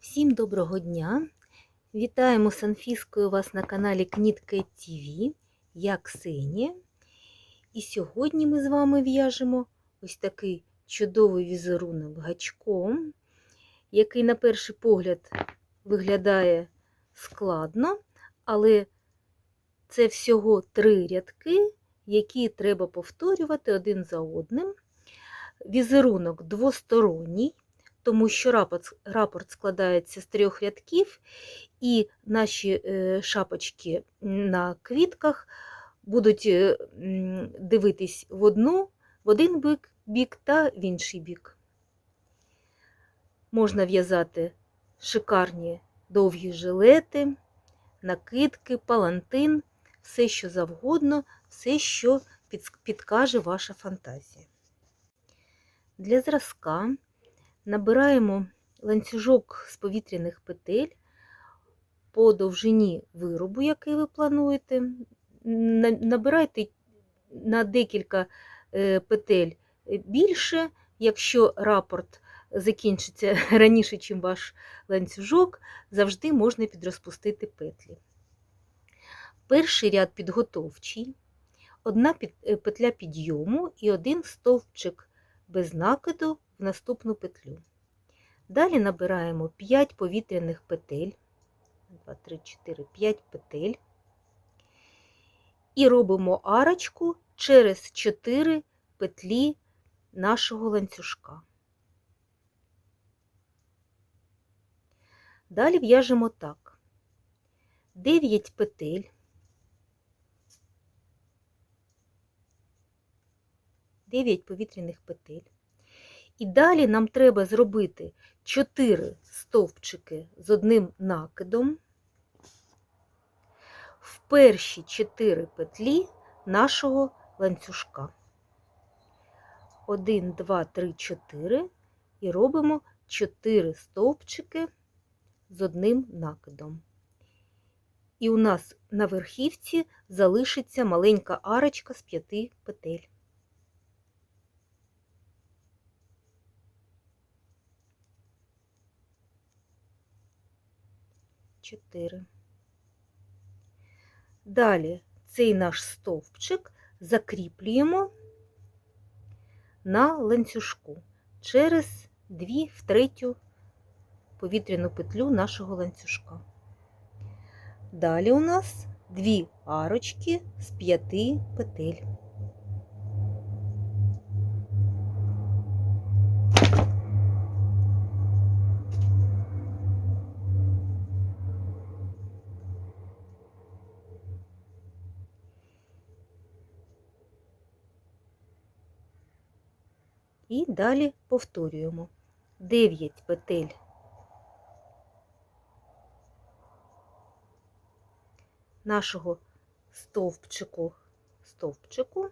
Всім доброго дня! Вітаємо з Анфіскою вас на каналі Кнітка ТВ. Я Ксенія. І сьогодні ми з вами в'яжемо ось такий чудовий візерунок гачком, який на перший погляд виглядає складно, але це всього три рядки, які треба повторювати один за одним. Візерунок двосторонній тому що рапорт, рапорт складається з трьох рядків, і наші е, шапочки на квітках будуть е, дивитись в одну, в один бік, бік та в інший бік. Можна в'язати шикарні довгі жилети, накидки, палантин, все, що завгодно, все, що підкаже ваша фантазія. Для зразка Набираємо ланцюжок з повітряних петель по довжині виробу, який ви плануєте. Набирайте на декілька е, петель більше, якщо рапорт закінчиться раніше, ніж ваш ланцюжок, завжди можна підрозпустити петлі. Перший ряд підготовчий, одна е, петля підйому і один стовпчик без накиду в наступну петлю. Далі набираємо 5 повітряних петель, 2, 3, 4, 5 петель і робимо арочку через 4 петлі нашого ланцюжка. Далі в'яжемо так: 9 петель. Дев'ять повітряних петель. І далі нам треба зробити 4 стовпчики з одним накидом в перші 4 петлі нашого ланцюжка. 1, 2, 3, 4 і робимо 4 стовпчики з одним накидом. І у нас на верхівці залишиться маленька арочка з 5 петель. 4. Далі цей наш стовпчик закріплюємо на ланцюжку через 2 в третю повітряну петлю нашого ланцюжка. Далі у нас дві арочки з п'яти петель. І далі повторюємо 9 петель нашого стовпчику, стовпчику.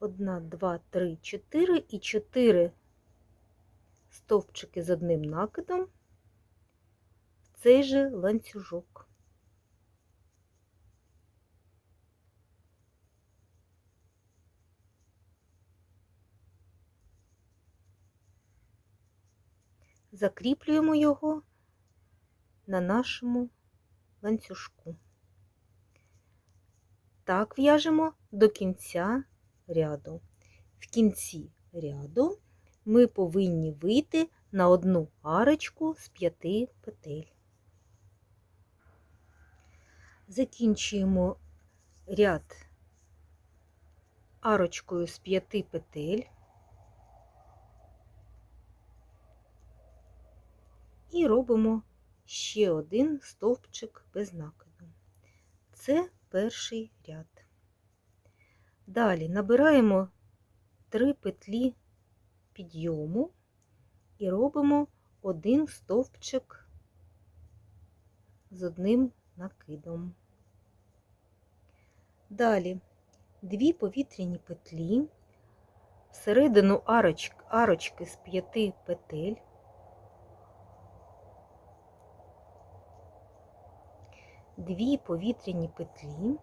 1, 2, 3, 4 і 4 стовпчики з одним накидом в цей же ланцюжок. Закріплюємо його на нашому ланцюжку. Так в'яжемо до кінця ряду. В кінці ряду ми повинні вийти на одну арочку з п'яти петель. Закінчуємо ряд арочкою з п'яти петель. І робимо ще один стовпчик без накиду. Це перший ряд. Далі набираємо три петлі підйому і робимо один стовпчик з одним накидом. Далі дві повітряні петлі, всередину арочки з п'яти петель дві повітряні петлі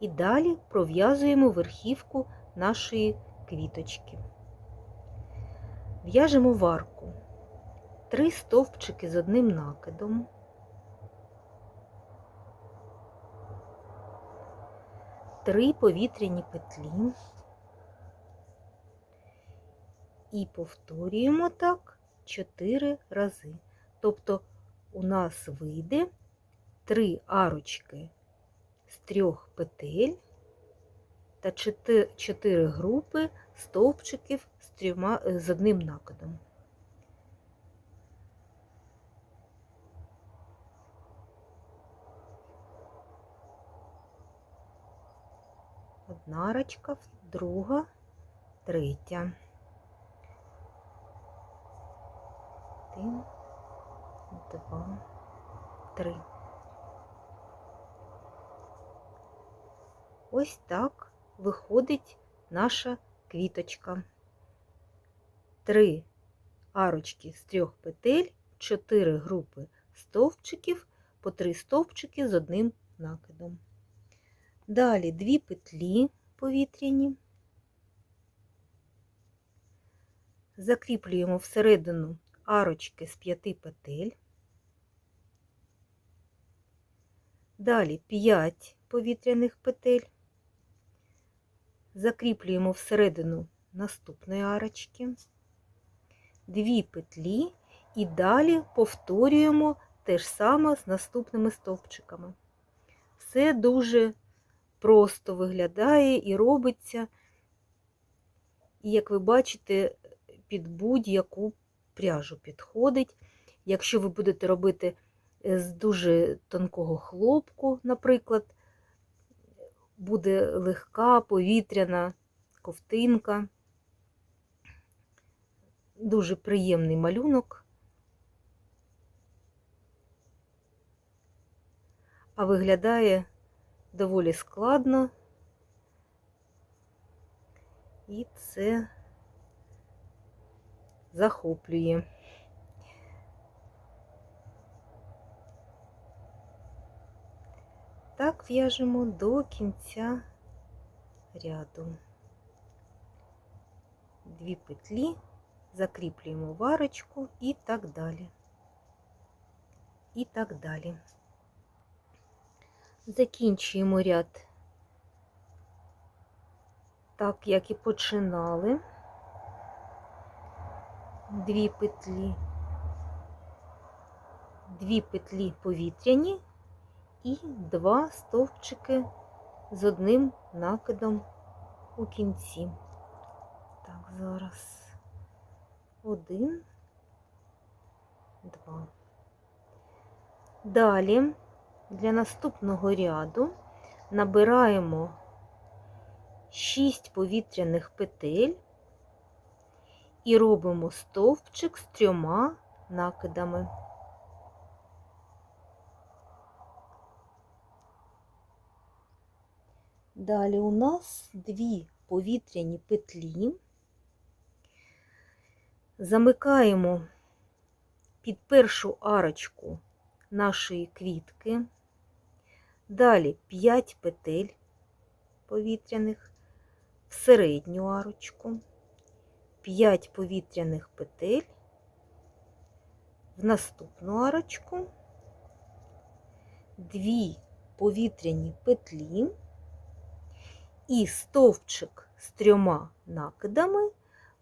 і далі пров'язуємо верхівку нашої квіточки. В'яжемо варку. три стовпчики з одним накидом. Три повітряні петлі. І повторюємо так 4 рази. Тобто у нас вийде 3 арочки з трьох петель та 4 групи стовпчиків з, трьома, е, з одним накидом. Одна арочка, друга, третя. Один, два, три. Ось так виходить наша квіточка. Три арочки з трьох петель, чотири групи стовпчиків, по три стовпчики з одним накидом. Далі дві петлі повітряні. Закріплюємо всередину арочки з п'яти петель. Далі 5 повітряних петель. Закріплюємо всередину наступної арочки, дві петлі і далі повторюємо те ж саме з наступними стовпчиками. Все дуже просто виглядає і робиться, і, як ви бачите, під будь-яку пряжу підходить. Якщо ви будете робити з дуже тонкого хлопку, наприклад, буде легка повітряна ковтинка, дуже приємний малюнок. А виглядає доволі складно, і це захоплює. Так в'яжемо до кінця ряду. Дві петлі, закріплюємо варочку і так далі. І так далі. Закінчуємо ряд так, як і починали. Дві петлі, дві петлі повітряні і два стовпчики з одним накидом у кінці. Так, зараз один, два. Далі для наступного ряду набираємо 6 повітряних петель і робимо стовпчик з трьома накидами. Далі у нас дві повітряні петлі. Замикаємо під першу арочку нашої квітки. Далі 5 петель повітряних в середню арочку, 5 повітряних петель в наступну арочку, 2 повітряні петлі і стовпчик з трьома накидами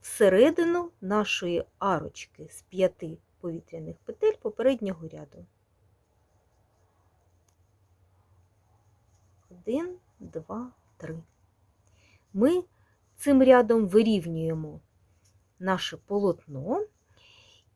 всередину нашої арочки з п'яти повітряних петель попереднього ряду. Один, два, три. Ми цим рядом вирівнюємо наше полотно,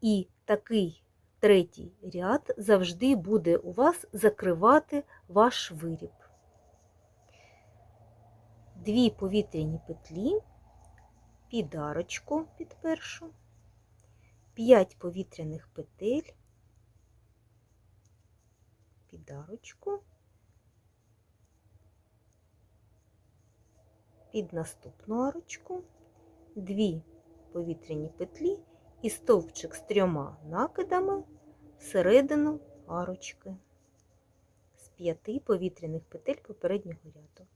і такий третій ряд завжди буде у вас закривати ваш виріб дві повітряні петлі, під арочку під першу, 5 повітряних петель, під арочку, під наступну арочку, дві повітряні петлі і стовпчик з трьома накидами всередину арочки з п'яти повітряних петель попереднього ряду.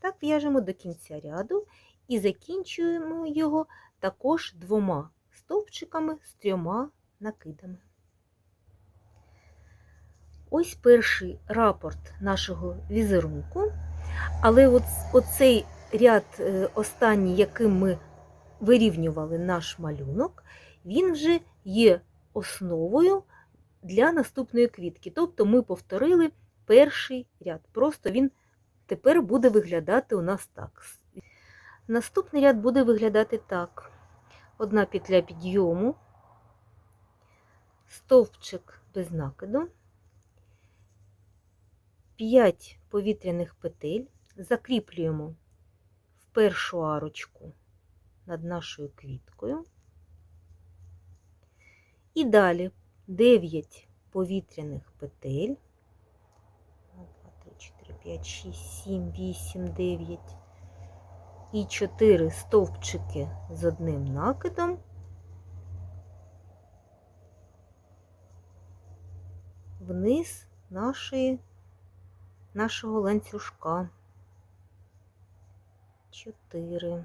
Так в'яжемо до кінця ряду і закінчуємо його також двома стовпчиками з трьома накидами. Ось перший рапорт нашого візерунку. Але оцей ряд е, останній, яким ми вирівнювали наш малюнок, він вже є основою для наступної квітки. Тобто ми повторили перший ряд. Просто він тепер буде виглядати у нас так. Наступний ряд буде виглядати так: одна петля підйому, стовпчик без накиду, 5 повітряних петель, закріплюємо в першу арочку над нашою квіткою. І далі 9 повітряних петель. 2, 3, 4, 5, 6, 7, 8, 9. І 4 стовпчики з одним накидом. Вниз нашої, нашого ланцюжка. 4.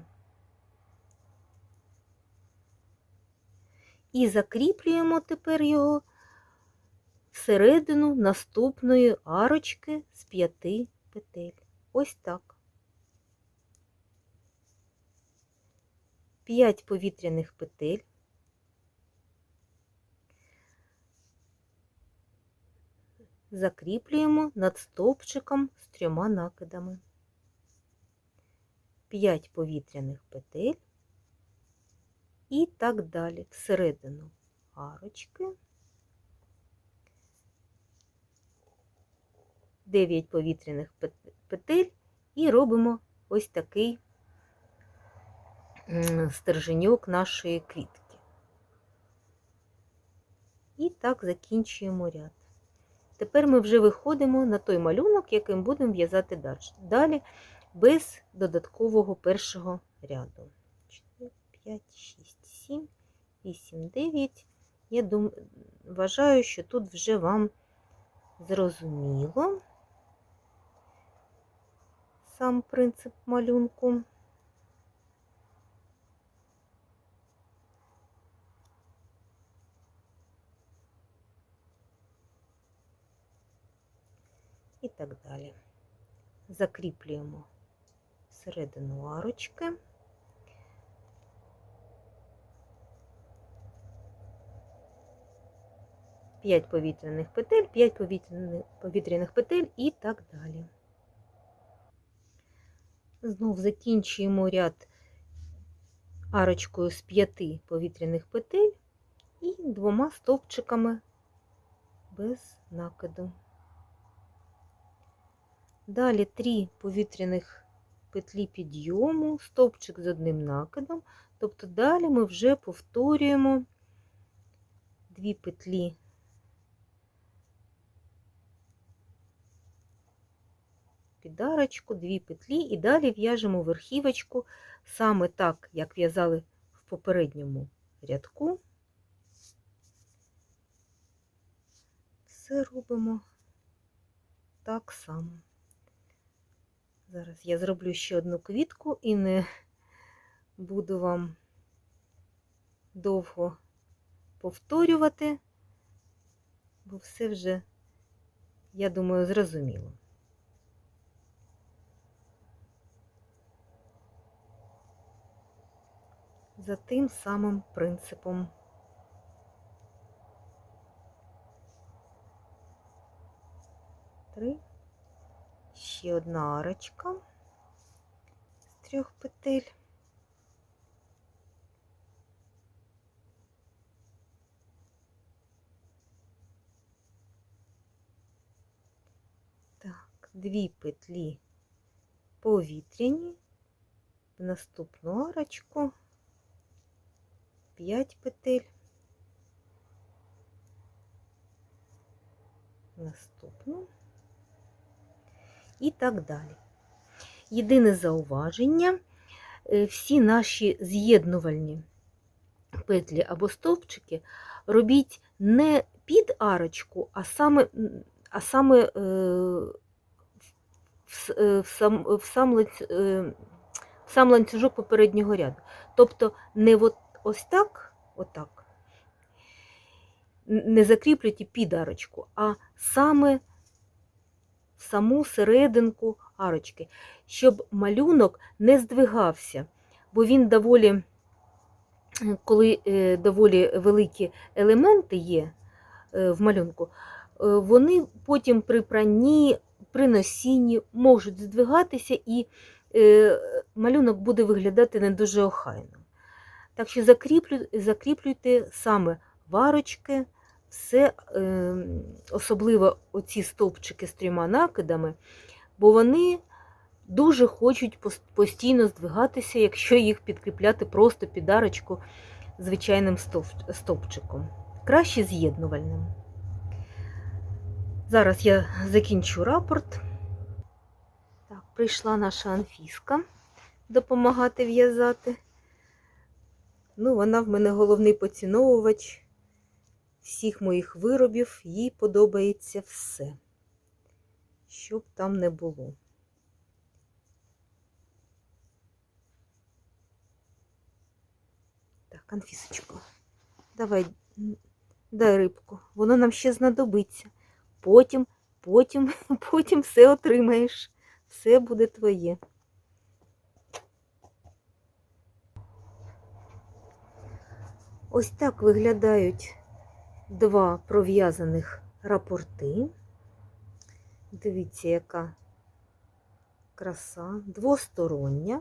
І закріплюємо тепер його всередину наступної арочки з п'яти петель. Ось так. 5 повітряних петель. Закріплюємо над стовпчиком з трьома накидами. 5 повітряних петель і так далі всередину арочки. 9 повітряних петель і робимо ось такий стерженьок нашої квітки. І так закінчуємо ряд. Тепер ми вже виходимо на той малюнок, яким будемо в'язати далі, без додаткового першого ряду. 4, 5, 6, 7, 8, 9. Я дум... вважаю, що тут вже вам зрозуміло сам принцип малюнку. і так далі. Закріплюємо середину арочки. П'ять повітряних петель, 5 повітряних, повітряних петель і так далі. Знов закінчуємо ряд арочкою з п'яти повітряних петель і двома стовпчиками без накиду. Далі три повітряних петлі підйому, стовпчик з одним накидом. Тобто далі ми вже повторюємо дві петлі підарочку, дві петлі, і далі в'яжемо верхівочку саме так, як в'язали в попередньому рядку. Все робимо так само. Зараз я зроблю ще одну квітку і не буду вам довго повторювати, бо все вже, я думаю, зрозуміло. За тим самим принципом. Три ще одна арочка з трьох петель. Так, дві петлі повітряні, в наступну арочку, п'ять петель, наступну і так далі. Єдине зауваження, е, всі наші з'єднувальні петлі або стовпчики робіть не під арочку, а саме а саме е, е, в, сам, в, сам, в сам ланцюжок попереднього ряду. Тобто не от ось так, отак. не закріплюйте під арочку, а саме саму серединку арочки, щоб малюнок не здвигався, бо він доволі, коли е, доволі великі елементи є е, в малюнку, е, вони потім при пранні, при носінні можуть здвигатися і малюнок буде виглядати не дуже охайно. Так що закріплю, закріплюйте саме варочки, все, е, особливо оці стовпчики з трьома накидами, бо вони дуже хочуть постійно здвигатися, якщо їх підкріпляти просто під арочку звичайним стовпчиком. Краще з'єднувальним. Зараз я закінчу рапорт. Так, прийшла наша Анфіска допомагати в'язати. Ну, вона в мене головний поціновувач всіх моїх виробів, їй подобається все, що б там не було. Так, Анфісочко, давай, дай рибку, воно нам ще знадобиться. Потім, потім, потім все отримаєш, все буде твоє. Ось так виглядають два пров'язаних рапорти. Дивіться, яка краса, двостороння.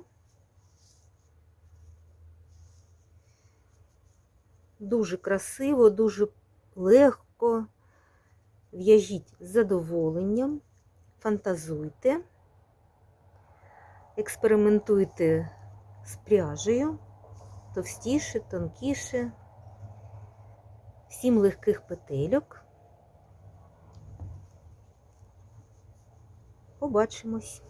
Дуже красиво, дуже легко. В'яжіть з задоволенням, фантазуйте, експериментуйте з пряжею, товстіше, тонкіше. Сім легких петельок. Побачимось.